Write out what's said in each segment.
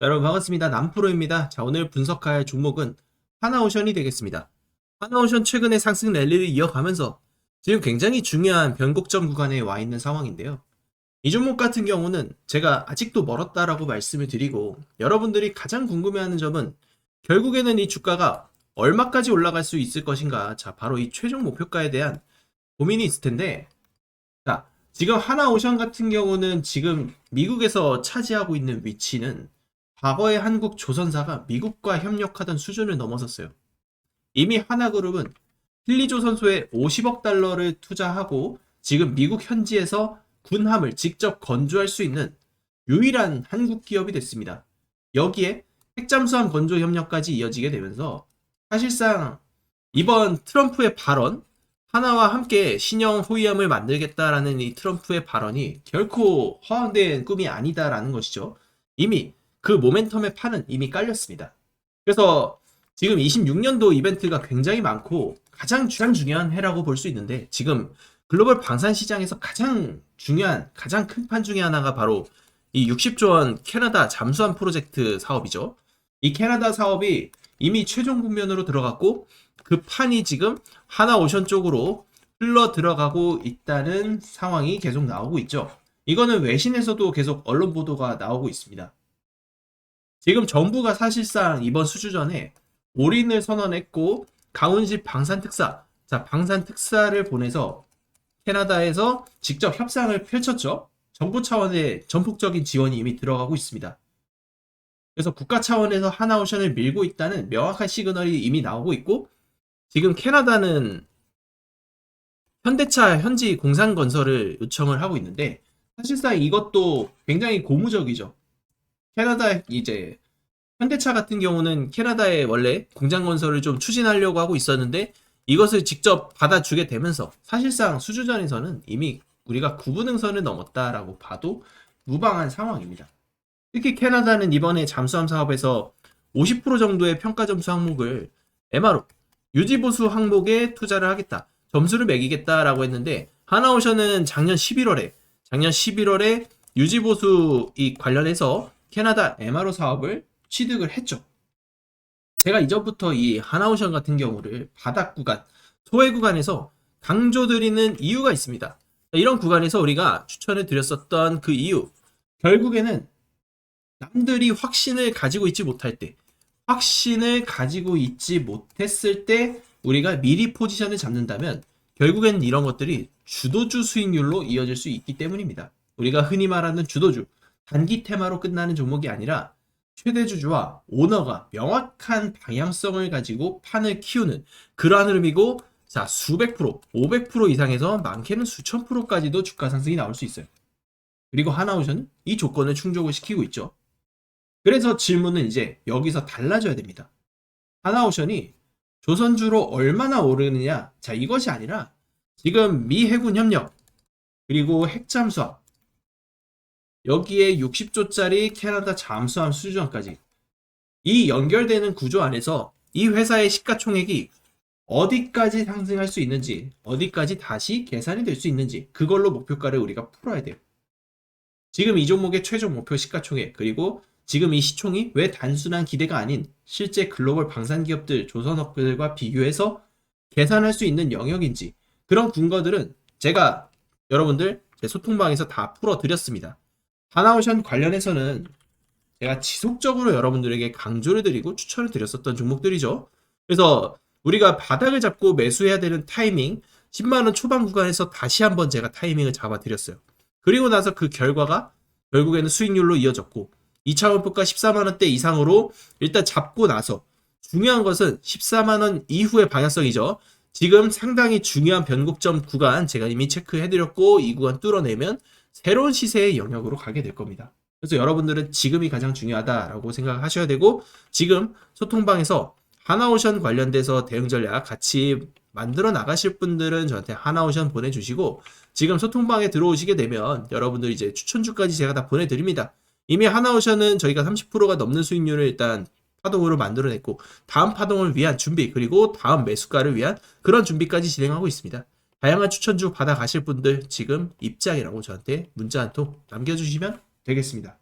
여러분 반갑습니다. 남프로입니다. 자, 오늘 분석할 종목은 하나오션이 되겠습니다. 하나오션 최근에 상승 랠리를 이어가면서 지금 굉장히 중요한 변곡점 구간에 와 있는 상황인데요. 이 종목 같은 경우는 제가 아직도 멀었다라고 말씀을 드리고 여러분들이 가장 궁금해하는 점은 결국에는 이 주가가 얼마까지 올라갈 수 있을 것인가. 자, 바로 이 최종 목표가에 대한 고민이 있을 텐데 자, 지금 하나오션 같은 경우는 지금 미국에서 차지하고 있는 위치는 과거의 한국 조선사가 미국과 협력하던 수준을 넘어섰어요. 이미 하나그룹은 힐리조 선수에 50억 달러를 투자하고 지금 미국 현지에서 군함을 직접 건조할 수 있는 유일한 한국 기업이 됐습니다. 여기에 핵잠수함 건조 협력까지 이어지게 되면서 사실상 이번 트럼프의 발언 하나와 함께 신형 호위함을 만들겠다라는 이 트럼프의 발언이 결코 허황된 꿈이 아니다라는 것이죠. 이미 그 모멘텀의 판은 이미 깔렸습니다. 그래서 지금 26년도 이벤트가 굉장히 많고 가장 주- 중요한 해라고 볼 수 있는데 지금 글로벌 방산 시장에서 가장 중요한 가장 큰 판 중에 하나가 바로 이 60조 원 캐나다 잠수함 프로젝트 사업이죠. 이 캐나다 사업이 이미 최종 국면으로 들어갔고 그 판이 지금 하나 오션 쪽으로 흘러 들어가고 있다는 상황이 계속 나오고 있죠. 이거는 외신에서도 계속 언론 보도가 나오고 있습니다. 지금 정부가 사실상 이번 수주전에 올인을 선언했고 강훈식 방산특사, 자 방산특사를 보내서 캐나다에서 직접 협상을 펼쳤죠. 정부 차원의 전폭적인 지원이 이미 들어가고 있습니다. 그래서 국가 차원에서 하나오션을 밀고 있다는 명확한 시그널이 이미 나오고 있고 지금 캐나다는 현대차 현지 공산 건설을 요청을 하고 있는데 사실상 이것도 굉장히 고무적이죠. 캐나다 이제 현대차 같은 경우는 캐나다에 원래 공장 건설을 좀 추진하려고 하고 있었는데 이것을 직접 받아주게 되면서 사실상 수주전에서는 이미 우리가 구분응선을 넘었다라고 봐도 무방한 상황입니다. 특히 캐나다는 이번에 잠수함 사업에서 50% 정도의 평가 점수 항목을 MRO 유지보수 항목에 투자를 하겠다. 점수를 매기겠다라고 했는데 하나오션은 작년 11월에 작년 11월에 유지보수 이 관련해서 캐나다 MRO 사업을 취득을 했죠. 제가 이전부터 이 하나오션 같은 경우를 바닥 구간, 소외 구간에서 강조드리는 이유가 있습니다. 이런 구간에서 우리가 추천을 드렸었던 그 이유, 결국에는 남들이 확신을 가지고 있지 못할 때, 확신을 가지고 있지 못했을 때 우리가 미리 포지션을 잡는다면 결국엔 이런 것들이 주도주 수익률로 이어질 수 있기 때문입니다. 우리가 흔히 말하는 주도주, 단기 테마로 끝나는 종목이 아니라 최대주주와 오너가 명확한 방향성을 가지고 판을 키우는 그러한 흐름이고 자 수백 프로, 500% 이상에서 많게는 수천 프로까지도 주가 상승이 나올 수 있어요. 그리고 하나오션은 이 조건을 충족을 시키고 있죠. 그래서 질문은 이제 여기서 달라져야 됩니다. 하나오션이 조선주로 얼마나 오르느냐? 자 이것이 아니라 지금 미 해군 협력 그리고 핵잠수함 여기에 60조짜리 캐나다 잠수함 수주전까지 이 연결되는 구조 안에서 이 회사의 시가총액이 어디까지 상승할 수 있는지 어디까지 다시 계산이 될 수 있는지 그걸로 목표가를 우리가 풀어야 돼요. 지금 이 종목의 최종 목표 시가총액 그리고 지금 이 시총이 왜 단순한 기대가 아닌 실제 글로벌 방산 기업들 조선업들과 비교해서 계산할 수 있는 영역인지 그런 근거들은 제가 여러분들 제 소통방에서 다 풀어드렸습니다. 하나오션 관련해서는 제가 지속적으로 여러분들에게 강조를 드리고 추천을 드렸었던 종목들이죠. 그래서 우리가 바닥을 잡고 매수해야 되는 타이밍 10만원 초반 구간에서 다시 한번 제가 타이밍을 잡아 드렸어요. 그리고 나서 그 결과가 결국에는 수익률로 이어졌고 2차 원표가 14만원대 이상으로 일단 잡고 나서 중요한 것은 14만원 이후의 방향성이죠. 지금 상당히 중요한 변곡점 구간 제가 이미 체크해드렸고 이 구간 뚫어내면 새로운 시세의 영역으로 가게 될 겁니다. 그래서 여러분들은 지금이 가장 중요하다라고 생각하셔야 되고 지금 소통방에서 하나오션 관련돼서 대응 전략 같이 만들어 나가실 분들은 저한테 하나오션 보내주시고 지금 소통방에 들어오시게 되면 여러분들 이제 추천주까지 제가 다 보내드립니다. 이미 하나오션은 저희가 30%가 넘는 수익률을 일단 파동으로 만들어냈고 다음 파동을 위한 준비 그리고 다음 매수가를 위한 그런 준비까지 진행하고 있습니다. 다양한 추천주 받아가실 분들 지금 입장이라고 저한테 문자 한 통 남겨주시면 되겠습니다.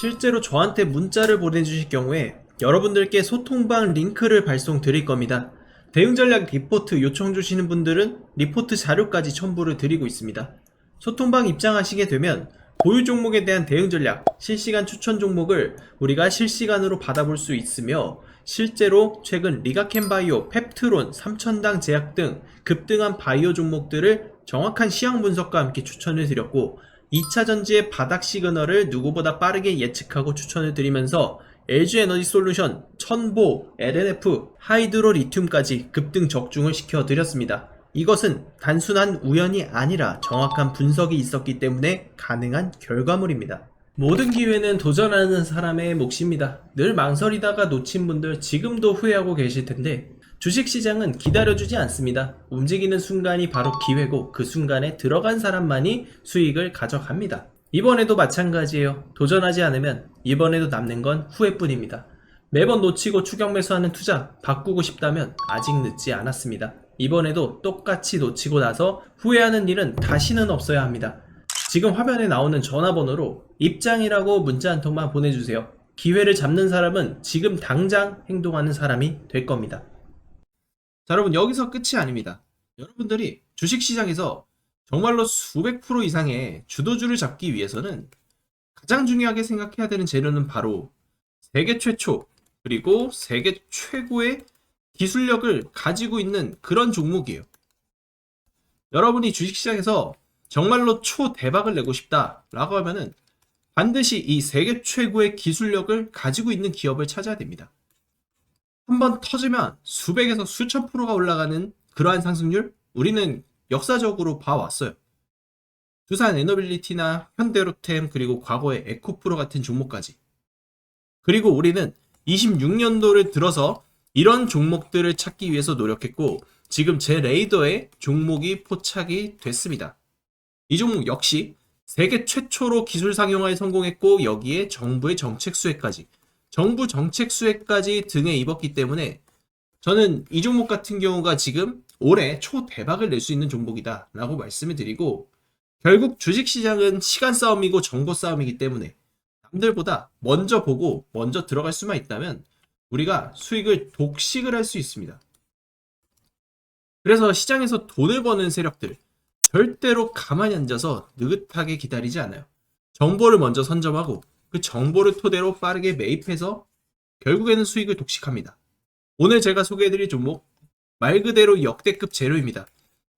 실제로 저한테 문자를 보내주실 경우에 여러분들께 소통방 링크를 발송 드릴 겁니다. 대응 전략 리포트 요청 주시는 분들은 리포트 자료까지 첨부를 드리고 있습니다. 소통방 입장하시게 되면 보유 종목에 대한 대응 전략, 실시간 추천 종목을 우리가 실시간으로 받아볼 수 있으며 실제로 최근 리가캔바이오, 펩트론, 삼천당 제약 등 급등한 바이오 종목들을 정확한 시황 분석과 함께 추천을 드렸고 2차 전지의 바닥 시그널을 누구보다 빠르게 예측하고 추천을 드리면서 LG에너지 솔루션, 천보, LNF, 하이드로 리튬까지 급등 적중을 시켜드렸습니다. 이것은 단순한 우연이 아니라 정확한 분석이 있었기 때문에 가능한 결과물입니다. 모든 기회는 도전하는 사람의 몫입니다. 늘 망설이다가 놓친 분들 지금도 후회하고 계실 텐데 주식시장은 기다려주지 않습니다. 움직이는 순간이 바로 기회고 그 순간에 들어간 사람만이 수익을 가져갑니다. 이번에도 마찬가지예요. 도전하지 않으면 이번에도 남는 건 후회뿐입니다. 매번 놓치고 추격 매수하는 투자 바꾸고 싶다면 아직 늦지 않았습니다. 이번에도 똑같이 놓치고 나서 후회하는 일은 다시는 없어야 합니다. 지금 화면에 나오는 전화번호로 입장이라고 문자 한 통만 보내주세요. 기회를 잡는 사람은 지금 당장 행동하는 사람이 될 겁니다. 자, 여러분, 여기서 끝이 아닙니다. 여러분들이 주식시장에서 정말로 수백 프로 이상의 주도주를 잡기 위해서는 가장 중요하게 생각해야 되는 재료는 바로 세계 최초, 그리고 세계 최고의 기술력을 가지고 있는 그런 종목이에요. 여러분이 주식시장에서 정말로 초대박을 내고 싶다라고 하면은 반드시 이 세계 최고의 기술력을 가지고 있는 기업을 찾아야 됩니다. 한번 터지면 수백에서 수천 프로가 올라가는 그러한 상승률 우리는 역사적으로 봐왔어요. 두산 에너빌리티나 현대로템 그리고 과거의 에코프로 같은 종목까지. 그리고 우리는 26년도를 들어서 이런 종목들을 찾기 위해서 노력했고 지금 제 레이더에 종목이 포착이 됐습니다. 이 종목 역시 세계 최초로 기술 상용화에 성공했고 여기에 정부의 정책 수혜까지 정부 정책 수혜까지 등에 입었기 때문에 저는 이 종목 같은 경우가 지금 올해 초 대박을 낼 수 있는 종목이다 라고 말씀을 드리고 결국 주식시장은 시간 싸움이고 정보 싸움이기 때문에 남들보다 먼저 보고 먼저 들어갈 수만 있다면 우리가 수익을 독식을 할 수 있습니다. 그래서 시장에서 돈을 버는 세력들 절대로 가만히 앉아서 느긋하게 기다리지 않아요. 정보를 먼저 선점하고 그 정보를 토대로 빠르게 매입해서 결국에는 수익을 독식합니다. 오늘 제가 소개해드릴 종목 말 그대로 역대급 재료입니다.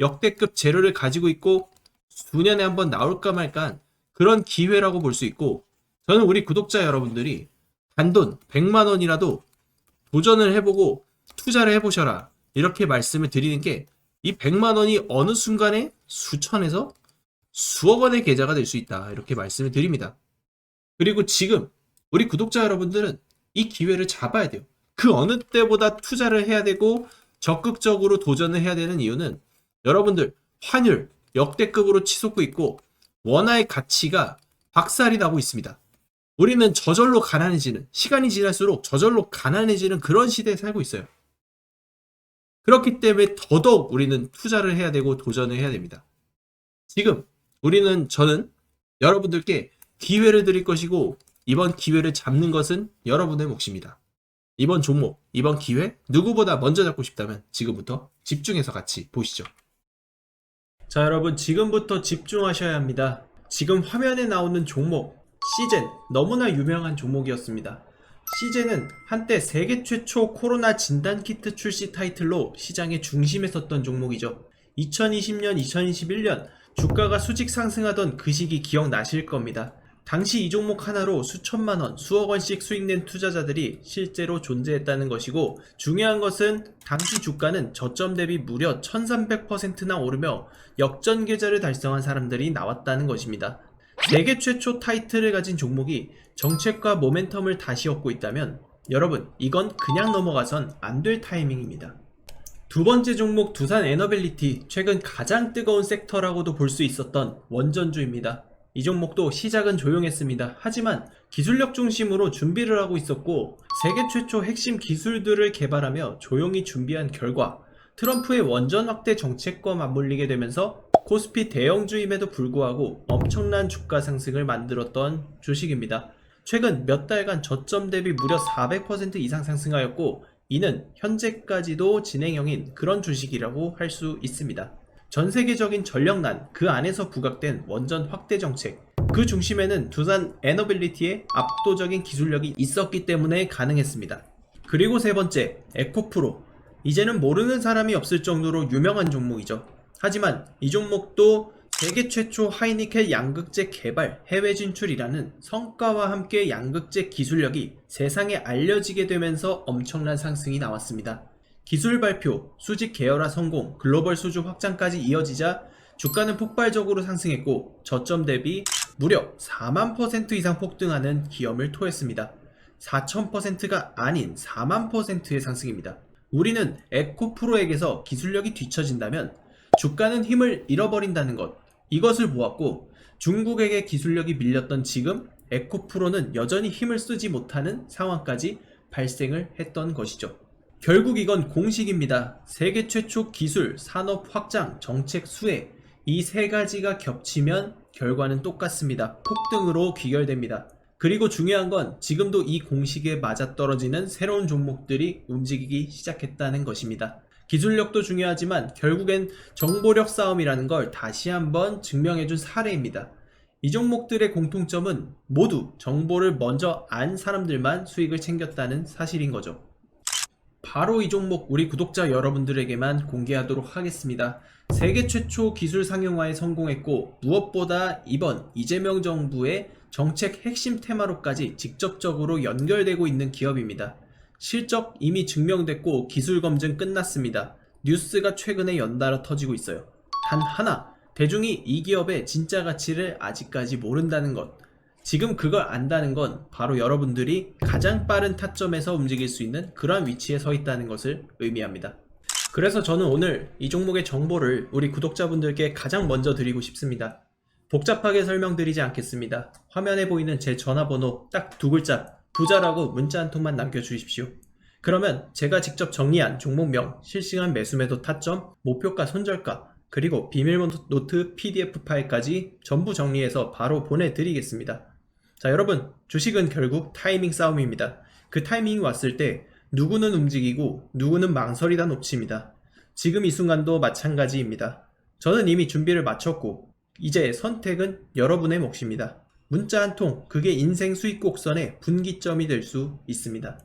역대급 재료를 가지고 있고 수년에 한번 나올까 말까 그런 기회라고 볼 수 있고 저는 우리 구독자 여러분들이 단돈 100만 원이라도 도전을 해보고 투자를 해보셔라 이렇게 말씀을 드리는 게 이 100만 원이 어느 순간에 수천에서 수억 원의 계좌가 될 수 있다 이렇게 말씀을 드립니다. 그리고 지금 우리 구독자 여러분들은 이 기회를 잡아야 돼요. 그 어느 때보다 투자를 해야 되고 적극적으로 도전을 해야 되는 이유는 여러분들 환율 역대급으로 치솟고 있고 원화의 가치가 박살이 나고 있습니다. 우리는 저절로 가난해지는 시간이 지날수록 저절로 가난해지는 그런 시대에 살고 있어요. 그렇기 때문에 더더욱 우리는 투자를 해야 되고 도전을 해야 됩니다. 지금 우리는 저는 여러분들께 기회를 드릴 것이고 이번 기회를 잡는 것은 여러분의 몫입니다. 이번 종목, 이번 기회 누구보다 먼저 잡고 싶다면 지금부터 집중해서 같이 보시죠. 자, 여러분 지금부터 집중하셔야 합니다. 지금 화면에 나오는 종목 시젠 너무나 유명한 종목이었습니다. 시젠은 한때 세계 최초 코로나 진단 키트 출시 타이틀로 시장의 중심에 섰던 종목이죠. 2020년, 2021년 주가가 수직 상승하던 그 시기 기억나실 겁니다. 당시 이 종목 하나로 수천만 원, 수억 원씩 수익낸 투자자들이 실제로 존재했다는 것이고 중요한 것은 당시 주가는 저점 대비 무려 1300%나 오르며 역전 계좌를 달성한 사람들이 나왔다는 것입니다. 세계 최초 타이틀을 가진 종목이 정책과 모멘텀을 다시 얻고 있다면 여러분 이건 그냥 넘어가선 안 될 타이밍입니다. 두 번째 종목 두산 에너빌리티 최근 가장 뜨거운 섹터라고도 볼 수 있었던 원전주입니다. 이 종목도 시작은 조용했습니다. 하지만 기술력 중심으로 준비를 하고 있었고 세계 최초 핵심 기술들을 개발하며 조용히 준비한 결과 트럼프의 원전 확대 정책과 맞물리게 되면서 코스피 대형주임에도 불구하고 엄청난 주가 상승을 만들었던 주식입니다. 최근 몇 달간 저점 대비 무려 400% 이상 상승하였고 이는 현재까지도 진행형인 그런 주식이라고 할 수 있습니다. 전 세계적인 전력난 그 안에서 부각된 원전 확대 정책 그 중심에는 두산 에너빌리티의 압도적인 기술력이 있었기 때문에 가능했습니다. 그리고 세 번째 에코프로 이제는 모르는 사람이 없을 정도로 유명한 종목이죠. 하지만 이 종목도 세계 최초 하이니켈 양극재 개발 해외 진출이라는 성과와 함께 양극재 기술력이 세상에 알려지게 되면서 엄청난 상승이 나왔습니다. 기술 발표, 수직 계열화 성공, 글로벌 수주 확장까지 이어지자 주가는 폭발적으로 상승했고 저점 대비 무려 4만 퍼센트 이상 폭등하는 기염을 토했습니다. 4,000%가 아닌 4만 퍼센트의 상승입니다. 우리는 에코프로에게서 기술력이 뒤처진다면 주가는 힘을 잃어버린다는 것. 이것을 보았고 중국에게 기술력이 밀렸던 지금 에코프로는 여전히 힘을 쓰지 못하는 상황까지 발생을 했던 것이죠. 결국 이건 공식입니다. 세계 최초 기술, 산업 확장, 정책 수혜. 이 세 가지가 겹치면 결과는 똑같습니다. 폭등으로 귀결됩니다. 그리고 중요한 건 지금도 이 공식에 맞아떨어지는 새로운 종목들이 움직이기 시작했다는 것입니다. 기술력도 중요하지만 결국엔 정보력 싸움이라는 걸 다시 한번 증명해준 사례입니다. 이 종목들의 공통점은 모두 정보를 먼저 안 사람들만 수익을 챙겼다는 사실인 거죠. 바로 이 종목 우리 구독자 여러분들에게만 공개하도록 하겠습니다. 세계 최초 기술 상용화에 성공했고 무엇보다 이번 이재명 정부의 정책 핵심 테마로까지 직접적으로 연결되고 있는 기업입니다. 실적 이미 증명됐고 기술 검증 끝났습니다. 뉴스가 최근에 연달아 터지고 있어요. 단 하나, 대중이 이 기업의 진짜 가치를 아직까지 모른다는 것. 지금 그걸 안다는 건 바로 여러분들이 가장 빠른 타점에서 움직일 수 있는 그러한 위치에 서 있다는 것을 의미합니다. 그래서 저는 오늘 이 종목의 정보를 우리 구독자분들께 가장 먼저 드리고 싶습니다. 복잡하게 설명드리지 않겠습니다. 화면에 보이는 제 전화번호 딱 두 글자 부자라고 문자 한 통만 남겨주십시오. 그러면 제가 직접 정리한 종목명, 실시간 매수매도 타점, 목표가 손절가, 그리고 비밀 노트 PDF 파일까지 전부 정리해서 바로 보내드리겠습니다. 자, 여러분, 주식은 결국 타이밍 싸움입니다. 그 타이밍이 왔을 때 누구는 움직이고 누구는 망설이다 놓칩니다. 지금 이 순간도 마찬가지입니다. 저는 이미 준비를 마쳤고 이제 선택은 여러분의 몫입니다. 문자 한 통, 그게 인생 수익 곡선의 분기점이 될 수 있습니다.